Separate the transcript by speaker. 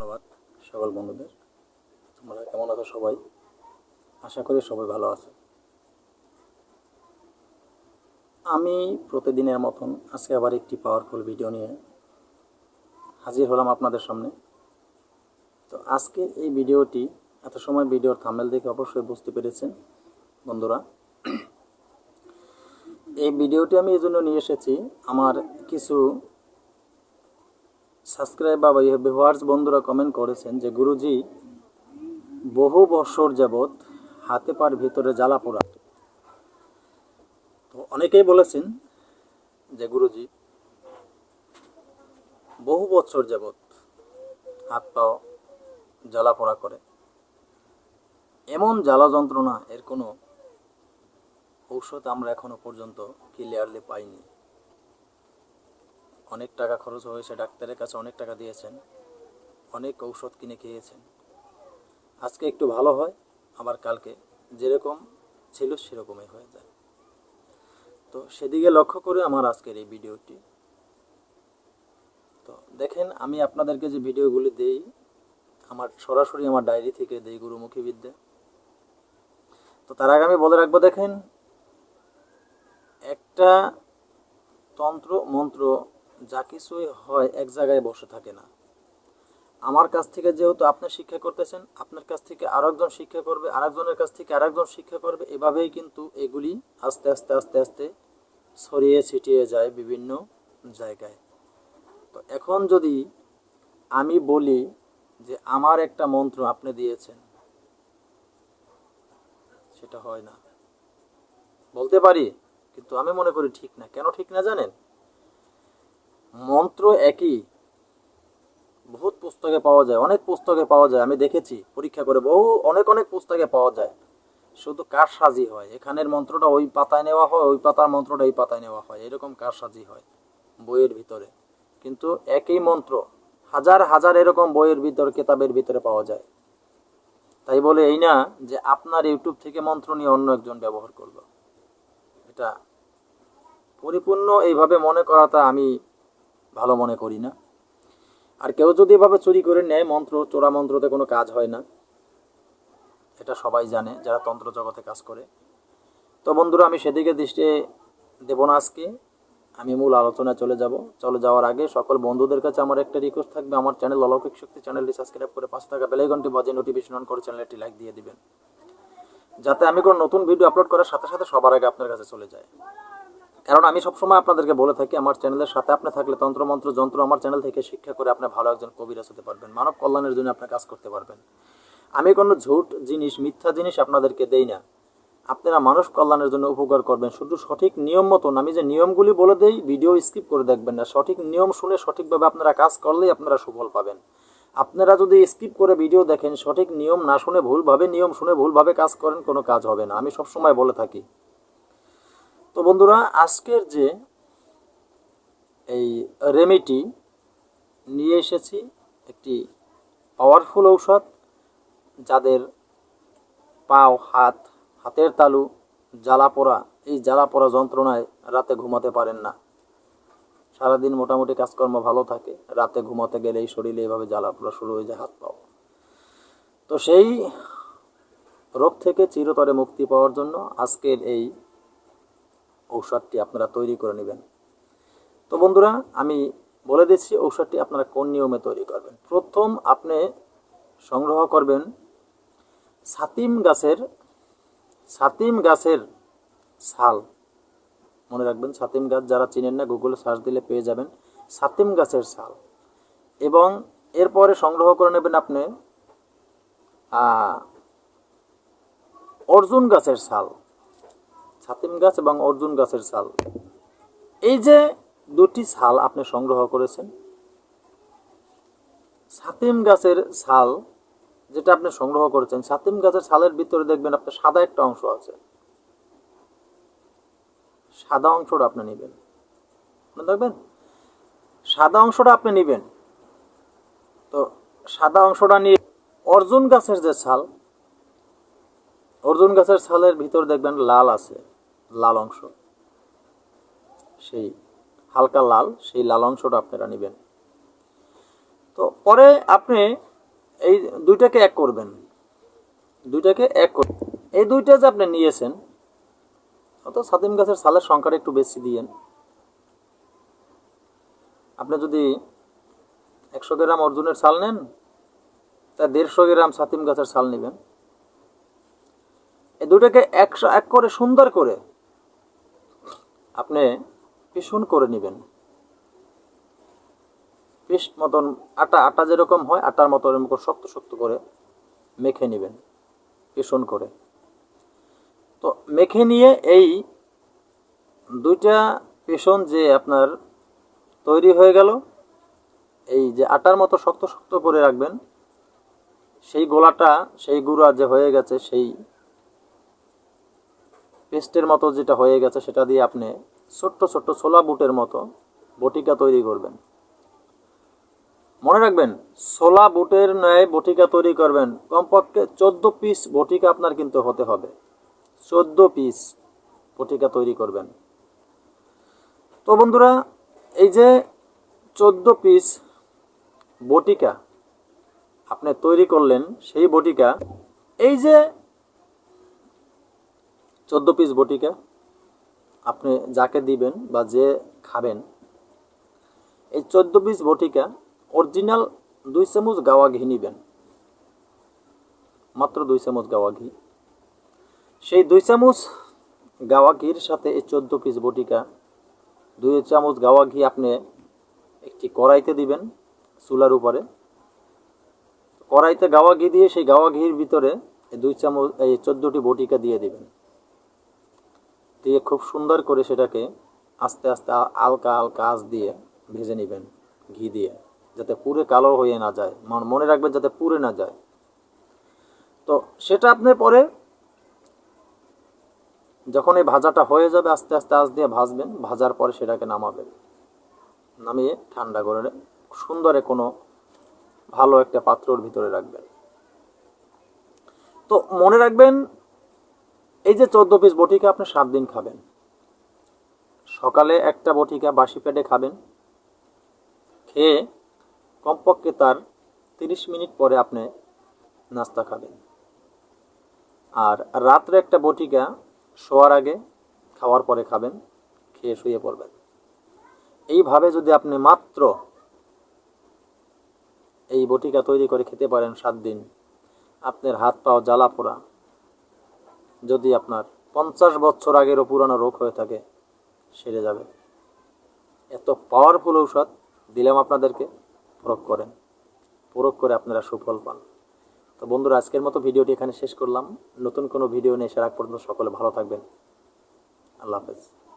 Speaker 1: ধন্যবাদ সকল বন্ধুদের। তোমরা কেমন আছো সবাই? আশা করি সবাই ভালো আছে। আমি প্রতিদিনের মতন আজকে আবার একটি পাওয়ারফুল ভিডিও নিয়ে হাজির হলাম আপনাদের সামনে। তো আজকে এই ভিডিওটি এত সময় ভিডিওর থামেল দেখে অবশ্যই বুঝতে পেরেছেন বন্ধুরা। এই ভিডিওটি আমি এই জন্য নিয়ে এসেছি আমার কিছু সাবস্ক্রাইব বা ভিউয়ার্স বন্ধুরা কমেন্ট করেছেন যে গুরুজি, বহু বছর যাবৎ হাতে পার ভিতরে জ্বালা পোড়া। তো অনেকেই বলেছেন যে গুরুজি, বহু বছর যাবৎ হাত পাও জ্বালা পোড়া করে। এমন জ্বালা যন্ত্রণা এর কোনো ঔষধ আমরা এখনও পর্যন্ত ক্লিয়ারলি পাইনি। অনেক টাকা খরচ হয়েছে, ডাক্তারের কাছে অনেক টাকা দিয়েছেন, অনেক ঔষধ কিনে খেয়েছেন। আজকে একটু ভালো হয়, আবার কালকে যেরকম ছিল সেরকমই হয়ে যায়। তো সেদিকে লক্ষ্য করে আমার আজকের এই ভিডিওটি। তো দেখেন, আমি আপনাদেরকে যে ভিডিওগুলি দেই, আমার সরাসরি আমার ডায়েরি থেকে দেই গুরুমুখী বিদ্যা। তো তার আগে আমি বলে রাখব, দেখেন, একটা তন্ত্র, মন্ত্র যা কিছুই হয় এক জায়গায় বসে থাকে না। আমার কাছ থেকে যেহেতু আপনি শিক্ষা করতেছেন, আপনার কাছ থেকে আরেকজন শিক্ষা করবে, আরেকজনের কাছ থেকে আরেকজন শিক্ষা করবে, এভাবেই কিন্তু এগুলি আস্তে আস্তে আস্তে আস্তে ছড়িয়ে ছিটিয়ে যায় বিভিন্ন জায়গায়। তো এখন যদি আমি বলি যে আমার একটা মন্ত্র আপনি দিয়েছেন, সেটা হয় না। বলতে পারি, কিন্তু আমি মনে করি ঠিক না। কেন ঠিক না জানেন? মন্ত্র একই। বহুত পুস্তকে পাওয়া যায়, অনেক পুস্তকে পাওয়া যায়, আমি দেখেছি, পরীক্ষা করে বহু, অনেক অনেক পুস্তকে পাওয়া যায়। শুধু কারসাজি হয়, এখানের মন্ত্রটা ওই পাতায় নেওয়া হয়, ওই পাতার মন্ত্রটা এই পাতায় নেওয়া হয়, এরকম কারসাজি হয় বইয়ের ভিতরে। কিন্তু একই মন্ত্র, হাজার হাজার এরকম বইয়ের ভিতরে, কেতাবের ভিতরে পাওয়া যায়। তাই বলে এই না যে আপনার ইউটিউব থেকে মন্ত্র নিয়ে অন্য একজন ব্যবহার করব এটা পরিপূর্ণ এইভাবে মনে করাটা আমি ভালো মনে করি না। আর কেউ যদি এভাবে চুরি করে নেয়, মন্ত্র, চোরা মন্ত্রতে কোনো কাজ হয় না। এটা সবাই জানে, যারা তন্ত্র জগতে কাজ করে। তো বন্ধুরা, আমি সেদিকে দৃষ্টি দেব না আজকে। আমি মূল আলোচনায় চলে যাব। চলে যাওয়ার আগে সকল বন্ধুদের কাছে আমার একটা রিকোয়েস্ট থাকবে। আমার চ্যানেল অলৌকিক শক্তি চ্যানেলটি সাবস্ক্রাইব করে পাশে থাকা বেলাইকনটি বাজে নোটিফিকেশন অন করে চ্যানেলটি লাইক দিয়ে দিবেন। যাতে আমি কোনো নতুন ভিডিও আপলোড করার সাথে সাথে সবার আগে আপনার কাছে চলে যায়। কারণ আমি সবসময় আপনাদেরকে বলে থাকি, আমার চ্যানেলের সাথে আপনি থাকলে তন্ত্রমন্ত্র, যন্ত্র আমার চ্যানেল থেকে শিক্ষা করে আপনি ভালো একজন কবিরাজ হতে পারবেন, মানব কল্যাণের জন্য আপনি কাজ করতে পারবেন। আমি কোনো ঝুট জিনিস, মিথ্যা জিনিস আপনাদেরকে দেই না। আপনারা মানুষ কল্যাণের জন্য উপকার করবেন। শুধু সঠিক নিয়ম মতন, আমি যে নিয়মগুলি বলে দেই ভিডিও স্কিপ করে দেখবেন না। সঠিক নিয়ম শুনে সঠিকভাবে আপনারা কাজ করলেই আপনারা সুফল পাবেন। আপনারা যদি স্কিপ করে ভিডিও দেখেন, সঠিক নিয়ম না শুনে ভুলভাবে, নিয়ম শুনে ভুলভাবে কাজ করেন, কোনো কাজ হবে না। আমি সবসময় বলে থাকি। তো বন্ধুরা, আজকের যে এই রেমেডি নিয়ে এসেছি একটি পাওয়ারফুল ঔষধ, যাদের পাও, হাত, হাতের তালু জ্বালা পোড়া এই জ্বালা পোড়া যন্ত্রণায় রাতে ঘুমাতে পারেন না। সারাদিন মোটামুটি কাজকর্ম ভালো থাকে, রাতে ঘুমাতে গেলে এই শরীরে এইভাবে জ্বালা পোড়া শুরু হয়ে যায় হাত পাও। তো সেই রোগ থেকে চিরতরে মুক্তি পাওয়ার জন্য আজকের এই ঔষধটি আপনারা তৈরি করে নেবেন। তো বন্ধুরা, আমি বলে দিচ্ছি ঔষধটি আপনারা কোন নিয়মে তৈরি করবেন। প্রথম আপনি সংগ্রহ করবেন সাতিম গাছের সাতিম গাছের ছাল। মনে রাখবেন, সাতিম গাছ যারা চিনেন না গুগলে সার্চ দিলে পেয়ে যাবেন সাতিম গাছের ছাল। এবং এরপরে সংগ্রহ করে নেবেন আপনি অর্জুন গাছের ছাল। ছাতিম গাছ এবং অর্জুন গাছের ছাল। এই যে দুটি ছাল আপনি সংগ্রহ করেছেন, ছাতিম গাছের ছাল যেটা আপনি সংগ্রহ করেছেন, ছাতিম গাছের ছালের ভিতরে দেখবেন আপনার সাদা একটা অংশ আছে। সাদা অংশটা আপনি নেবেন। দেখবেন? সাদা অংশটা আপনি নেবেন। তো সাদা অংশটা নিয়ে অর্জুন গাছের যে ছাল, অর্জুন গাছের ছালের ভিতর দেখবেন লাল আছে। লাল অংশ। সেই হালকা লাল, সেই লাল অংশটা আপনারা নেবেন। তো পরে আপনি এই দুইটাকে এক করবেন। দুইটাকে এক কর এই দুইটা যে আপনি নিয়েছেন, অত সাদিম গাছের সালের সংখ্যাটা একটু বেশি দিয়েন। আপনি যদি একশো গ্রাম অর্জুনের সাল নেন, তা দেড়শো গ্রাম সাতিম গাছের সাল নেবেন। এই দুটাকে একশো এক করে সুন্দর করে আপনি পিষণ করে নেবেন। পিস মতন আটা আটা যেরকম হয়, আটার মতো এরকম শক্ত শক্ত করে মেখে নেবেন পেষণ করে। তো মেখে নিয়ে এই দুইটা পেষণ যে আপনার তৈরি হয়ে গেল, এই যে আটার মতো শক্ত শক্ত করে রাখবেন, সেই গোলাটা, সেই গুঁড়া যে হয়ে গেছে, সেই পেস্টের মতো যেটা হয়ে গেছে, সেটা দিয়ে আপনি ছোট্ট ছোট্ট ছোলা বুটের মতো বটিকা তৈরি করবেন। মনে রাখবেন, ছোলা বুটের ন্যায় বটিকা তৈরি করবেন, কমপক্ষে চোদ্দ পিস বটিকা আপনার কিন্তু হতে হবে। চোদ্দ পিস বটিকা তৈরি করবেন। তো বন্ধুরা, এই যে চোদ্দ পিস বটিকা আপনি তৈরি করলেন, সেই বটিকা, এই যে চোদ্দ পিস বটিকা আপনি যাকে দিবেন বা যে খাবেন, এই চোদ্দ পিস বটিকা অরিজিনাল দুই চামচ গাওয়া ঘি নিবেন। মাত্র দুই চামচ গাওয়া ঘি। সেই দুই চামচ গাওয়া ঘির সাথে এই চোদ্দ পিস বটিকা, দুই চামচ গাওয়া ঘি আপনি একটি কড়াইতে দিবেন চুলার উপরে। কড়াইতে গাওয়া ঘি দিয়ে সেই গাওয়া ঘির ভিতরে দুই চামচ, এই চোদ্দোটি বটিকা দিয়ে দিবেন। দিয়ে খুব সুন্দর করে সেটাকে আস্তে আস্তে আ- হালকা হালকা আঁচ দিয়ে ভেজে নেবেন, ঘি দিয়ে, যাতে পুরে কালো হয়ে না যায়। মন- মনে রাখবেন যাতে পুড়ে না যায়। তো সেটা আপনি পরে যখন এই ভাজাটা হয়ে যাবে, আস্তে আস্তে আঁচ দিয়ে ভাজবেন, ভাজার পরে সেটাকে নামাবেন। নামিয়ে ঠান্ডা করে সুন্দরে কোনো ভালো একটা পাত্রর ভিতরে রাখবেন। তো মনে রাখবেন এই যে চোদ্দ পিস বটিকা আপনি সাত দিন খাবেন। সকালে একটা বটিকা বাসি পেটে খাবেন। খেয়ে কমপক্ষে তার তিরিশ মিনিট পরে আপনি নাস্তা খাবেন। আর রাত্রে একটা বটিকা শোয়ার আগে খাওয়ার পরে খাবেন, খেয়ে শুয়ে পড়বেন। এইভাবে যদি আপনি মাত্র এই বটিকা তৈরি করে খেতে পারেন সাত দিন, আপনার হাত পাও জ্বালা পোড়া যদি আপনার পঞ্চাশ বছর আগেরও পুরানো রোগ হয়ে থাকে, সেরে যাবে। এত পাওয়ারফুল ঔষধ দিলাম আপনাদেরকে, প্রয়োগ করেন। প্রয়োগ করে আপনারা সুফল পান। তো বন্ধুরা, আজকের মতো ভিডিওটি এখানে শেষ করলাম। নতুন কোনো ভিডিও নিয়ে এসে রাখ পর্যন্ত সকলে ভালো থাকবেন। আল্লাহ হাফেজ।